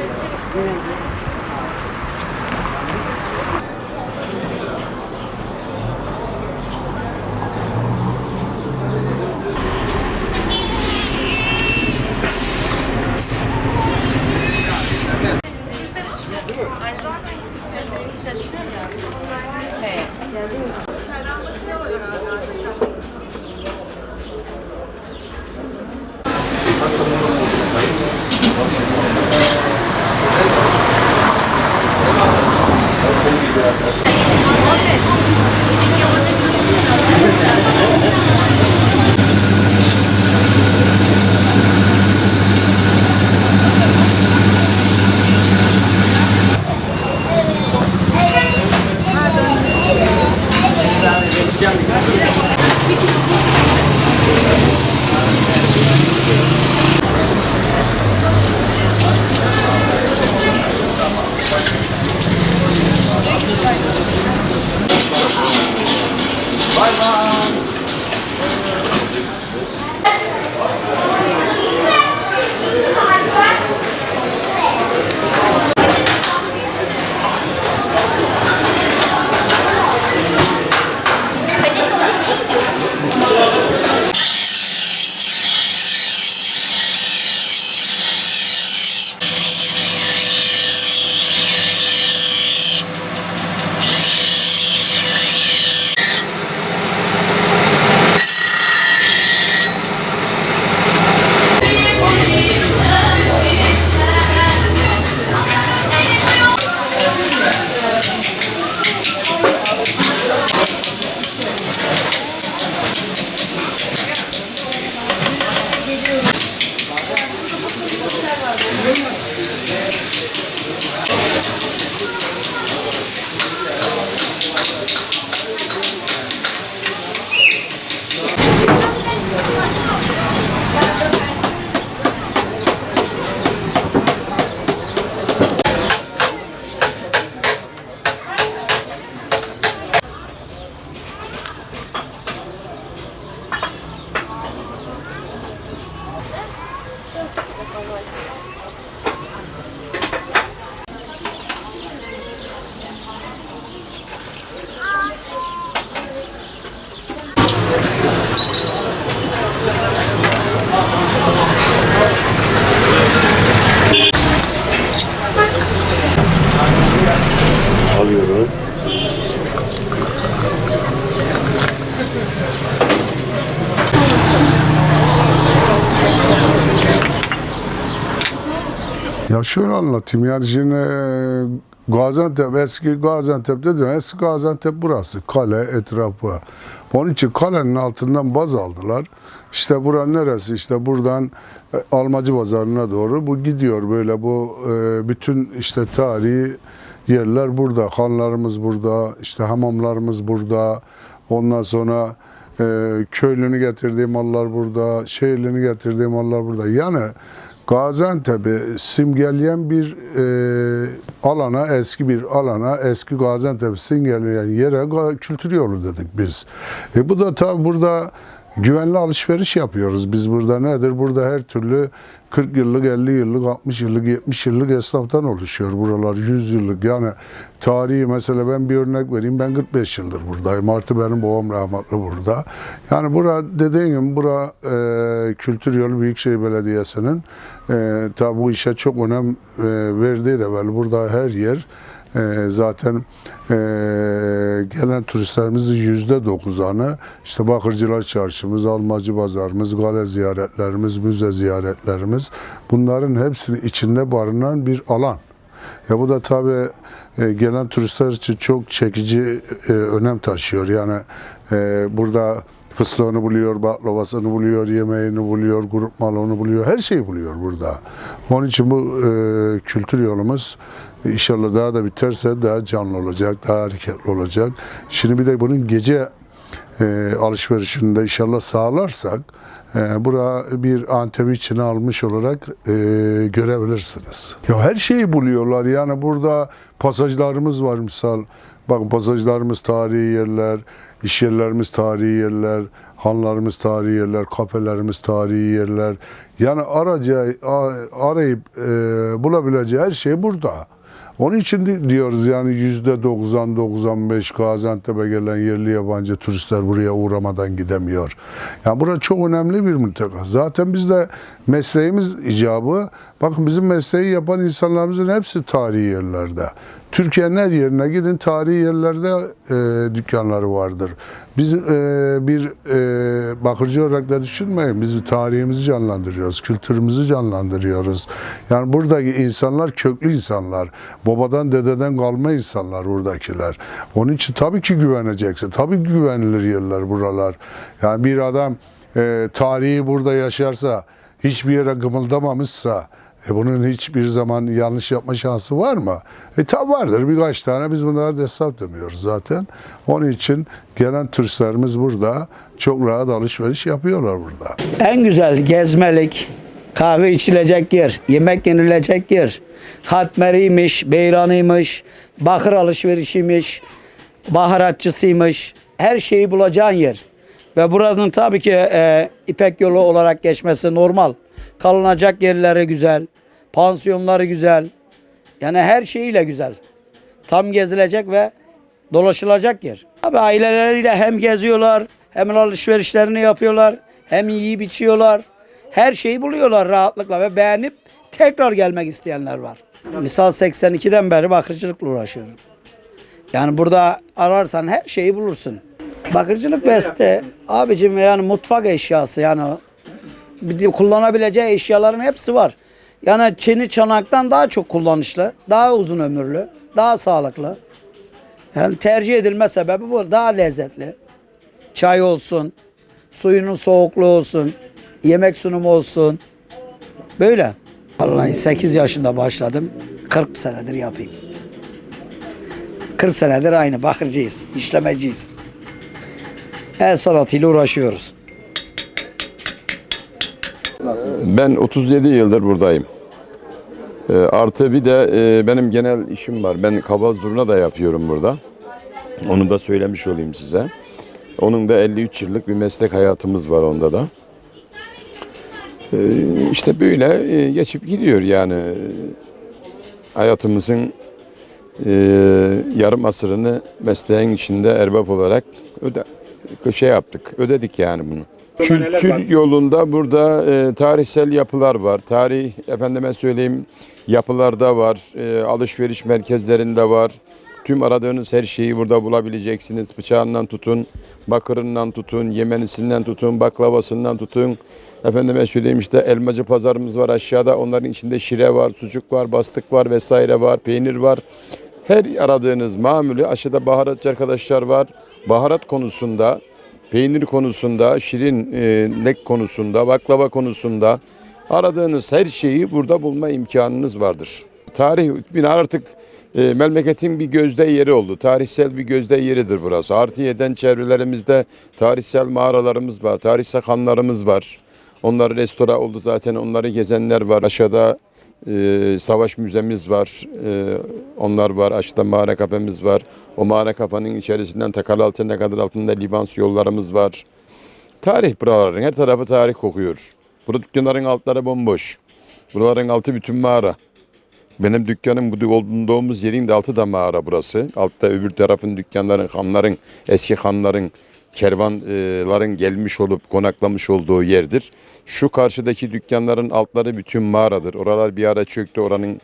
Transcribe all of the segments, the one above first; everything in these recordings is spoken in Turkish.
嗯。Şöyle anlatayım yani şimdi e, Gaziantep eski Gaziantep dedim eski Gaziantep burası kale etrafı. Onun için kalenin altından baz aldılar. İşte buranın neresi işte buradan e, Almacı Pazarı'na doğru bu gidiyor böyle bu e, bütün işte tarihi yerler burada. Hanlarımız burada, işte hamamlarımız burada. Ondan sonra köylünü getirdiği mallar burada, şehirlini getirdiği mallar burada. Yani Gaziantep'i simgeleyen bir e, alana, eski bir alana, eski Gaziantep'i simgeleyen yere kültür yolu dedik biz. E, bu da tabi burada güvenli alışveriş yapıyoruz. Biz burada nedir? Burada her türlü 40 yıllık, 50 yıllık, 60 yıllık, 70 yıllık esnaftan oluşuyor buralar. 100 yıllık yani tarihi mesela ben bir örnek vereyim. Ben 45 yıldır buradayım. Artı benim babam rahmetli burada. Yani bura dediğim gibi bura e, Kültür Yolu Büyükşehir Belediyesi'nin e, tabi bu işe çok önem e, verdiği de belli. Burada her yer e, zaten e, gelen turistlerimizin yüzde dokuzanı işte Bakırcılar Çarşımız, Almacı Pazarımız, gale ziyaretlerimiz, müze ziyaretlerimiz bunların hepsinin içinde barınan bir alan. Ya bu da tabii e, gelen turistler için çok çekici e, önem taşıyor. Yani e, burada fıstığını buluyor, baklavasını buluyor, yemeğini buluyor, grup malonu buluyor, her şeyi buluyor burada. Onun için bu e, kültür yolumuz inşallah daha da biterse daha canlı olacak, daha hareketli olacak. Şimdi bir de bunun gece e, alışverişinde inşallah sağlarsak e, bura bir Antep'i içine almış olarak e, görebilirsiniz. Ya her şeyi buluyorlar yani burada pasajlarımız var misal. Bakın pasajlarımız tarihi yerler, iş yerlerimiz tarihi yerler, hanlarımız tarihi yerler, kafelerimiz tarihi yerler. Yani araca arayıp e, bulabileceği her şey burada. Onun için di- diyoruz yani yüzde 90-95 Gaziantep'e gelen yerli yabancı turistler buraya uğramadan gidemiyor. Yani burası çok önemli bir mülteka. Zaten biz de mesleğimiz icabı Bakın bizim mesleği yapan insanlarımızın hepsi tarihi yerlerde. Türkiye'nin her yerine gidin tarihi yerlerde e, dükkanları vardır. Biz e, bir e, bakırcı olarak da düşünmeyin. Biz tarihimizi canlandırıyoruz, kültürümüzü canlandırıyoruz. Yani buradaki insanlar köklü insanlar. Babadan dededen kalma insanlar buradakiler. Onun için tabii ki güveneceksin. Tabii ki güvenilir yerler buralar. Yani bir adam e, tarihi burada yaşarsa, hiçbir yere kımıldamamışsa, e bunun hiçbir zaman yanlış yapma şansı var mı? E tabi vardır birkaç tane biz bunlara destek demiyoruz zaten. Onun için gelen turistlerimiz burada çok rahat alışveriş yapıyorlar burada. En güzel gezmelik, kahve içilecek yer, yemek yenilecek yer. Katmeriymiş, beyranıymış, bakır alışverişiymiş, baharatçısıymış. Her şeyi bulacağın yer. Ve buranın tabii ki e, İpek yolu olarak geçmesi normal. Kalınacak yerleri güzel, pansiyonları güzel. Yani her şeyiyle güzel. Tam gezilecek ve dolaşılacak yer. Abi aileleriyle hem geziyorlar, hem alışverişlerini yapıyorlar, hem yiyip içiyorlar. Her şeyi buluyorlar rahatlıkla ve beğenip tekrar gelmek isteyenler var. Misal 82'den beri bakırcılıkla uğraşıyorum. Yani burada ararsan her şeyi bulursun. Bakırcılık beste abicim yani mutfak eşyası yani kullanabileceği eşyaların hepsi var. Yani çini çanaktan daha çok kullanışlı, daha uzun ömürlü, daha sağlıklı. Yani tercih edilme sebebi bu. Daha lezzetli. Çay olsun, suyunun soğukluğu olsun, yemek sunumu olsun. Böyle. Vallahi 8 yaşında başladım. 40 senedir yapayım. 40 senedir aynı bakırcıyız, işlemeciyiz. El sanatıyla uğraşıyoruz. Ben 37 yıldır buradayım. Ee, artı bir de e, benim genel işim var. Ben kaba zurna da yapıyorum burada. Onu da söylemiş olayım size. Onun da 53 yıllık bir meslek hayatımız var onda da. Ee, işte böyle e, geçip gidiyor yani. Hayatımızın e, yarım asırını mesleğin içinde erbap olarak öde, şey yaptık, ödedik yani bunu. Kültür yolunda burada e, tarihsel yapılar var. Tarih efendime söyleyeyim yapılarda var. E, alışveriş merkezlerinde var. Tüm aradığınız her şeyi burada bulabileceksiniz. Bıçağından tutun, bakırından tutun, yemenisinden tutun, baklavasından tutun. Efendime söyleyeyim işte elmacı pazarımız var aşağıda. Onların içinde şire var, sucuk var, bastık var vesaire var, peynir var. Her aradığınız mamülü aşağıda baharatçı arkadaşlar var. Baharat konusunda peynir konusunda, şirin e, konusunda, baklava konusunda aradığınız her şeyi burada bulma imkanınız vardır. Tarih bina artık e, memleketin bir gözde yeri oldu. Tarihsel bir gözde yeridir burası. Artı yeden çevrelerimizde tarihsel mağaralarımız var, tarihsel hanlarımız var. Onlar restore oldu zaten, onları gezenler var. Aşağıda e, savaş müzemiz var. E, onlar var. Aşağıda mağara kafemiz var. O mağara kafanın içerisinden takal altına kadar altında Libans yollarımız var. Tarih buraların her tarafı tarih kokuyor. Burada dükkanların altları bomboş. Buraların altı bütün mağara. Benim dükkanım bu olduğumuz yerin de altı da mağara burası. Altta öbür tarafın dükkanların, hanların, eski hanların, kervanların gelmiş olup konaklamış olduğu yerdir. Şu karşıdaki dükkanların altları bütün mağaradır. Oralar bir ara çöktü. Oranın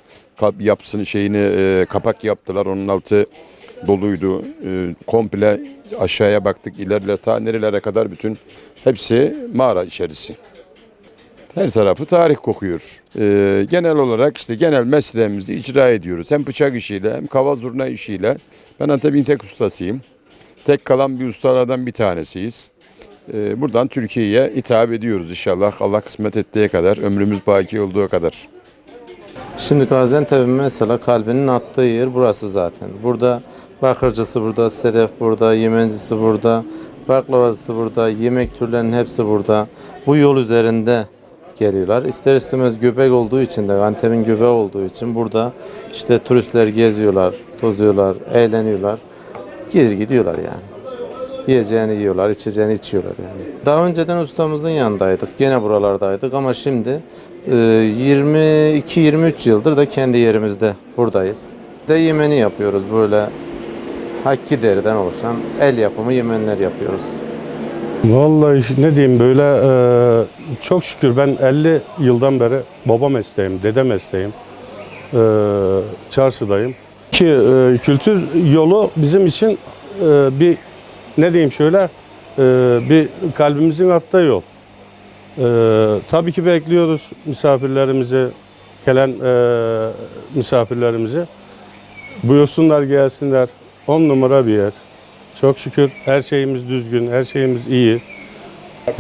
yapısını şeyini e, kapak yaptılar. Onun altı doluydu. E, komple aşağıya baktık. ilerler ta nerelere kadar bütün hepsi mağara içerisi. Her tarafı tarih kokuyor. Ee, genel olarak işte genel mesleğimizi icra ediyoruz. Hem bıçak işiyle hem kava zurna işiyle. Ben Antep'in tek ustasıyım. Tek kalan bir ustalardan bir tanesiyiz. Ee, buradan Türkiye'ye hitap ediyoruz inşallah. Allah kısmet ettiği kadar, ömrümüz baki olduğu kadar. Şimdi Gaziantep'in mesela kalbinin attığı yer burası zaten. Burada bakırcısı burada, sedef burada, yemencisi burada, baklavacısı burada, yemek türlerinin hepsi burada. Bu yol üzerinde geliyorlar. İster istemez göbek olduğu için de, Antep'in göbeği olduğu için burada işte turistler geziyorlar, tozuyorlar, eğleniyorlar. Gelir gidiyorlar yani. Yiyeceğini yiyorlar, içeceğini içiyorlar yani. Daha önceden ustamızın yanındaydık. Gene buralardaydık ama şimdi e, 22-23 yıldır da kendi yerimizde buradayız. De yemeni yapıyoruz böyle hakki deriden oluşan el yapımı yemenler yapıyoruz. Vallahi ne diyeyim böyle e, çok şükür ben 50 yıldan beri baba mesleğim, dede mesleğim. E, çarşıdayım. Ki e, kültür yolu bizim için e, bir ne diyeyim şöyle e, bir kalbimizin attığı yol. E, tabii ki bekliyoruz misafirlerimizi, gelen e, misafirlerimizi. Buyursunlar gelsinler. 10 numara bir yer. Çok şükür her şeyimiz düzgün, her şeyimiz iyi.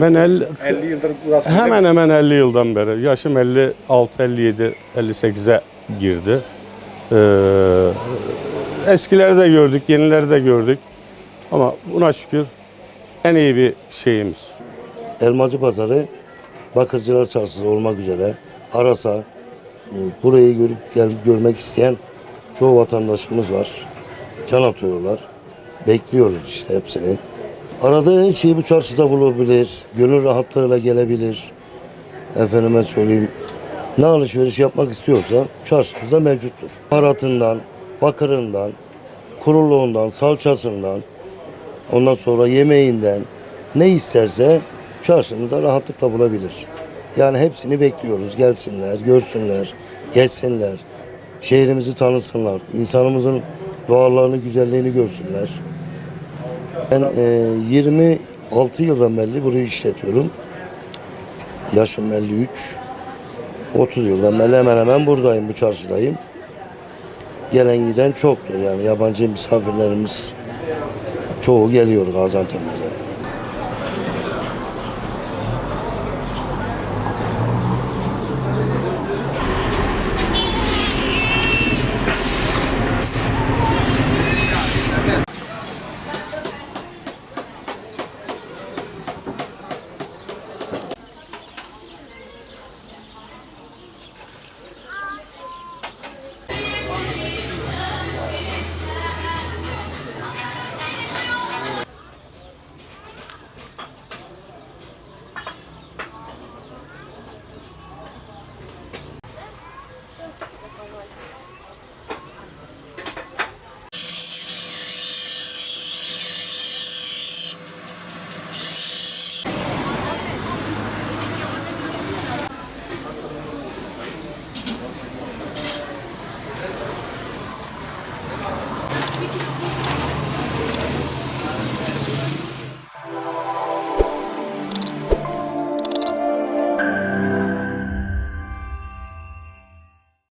Ben 50, 50 yıldır burası. hemen hemen 50 yıldan beri. Yaşım 56, 57, 58'e girdi. Ee, eskileri de gördük, yenileri de gördük. Ama buna şükür en iyi bir şeyimiz. Elmacı Pazarı, Bakırcılar Çarşısı olmak üzere arasa e, burayı görüp gel, görmek isteyen çoğu vatandaşımız var. Can atıyorlar. Bekliyoruz işte hepsini. Aradığı her şeyi bu çarşıda bulabilir. Gönül rahatlığıyla gelebilir. Efendime söyleyeyim. Ne alışveriş yapmak istiyorsa çarşımızda mevcuttur. Baharatından, bakırından, kuruluğundan, salçasından, Ondan sonra yemeğinden ne isterse çarşımızda rahatlıkla bulabilir. Yani hepsini bekliyoruz. Gelsinler, görsünler, gezsinler. Şehrimizi tanısınlar. insanımızın doğallarını, güzelliğini görsünler. Ben e, 26 yıldan beri burayı işletiyorum. Yaşım 53. 30 yıldan beri hemen hemen buradayım, bu çarşıdayım. Gelen giden çoktur yani yabancı misafirlerimiz Çoğu geliyor Gaziantep'imize.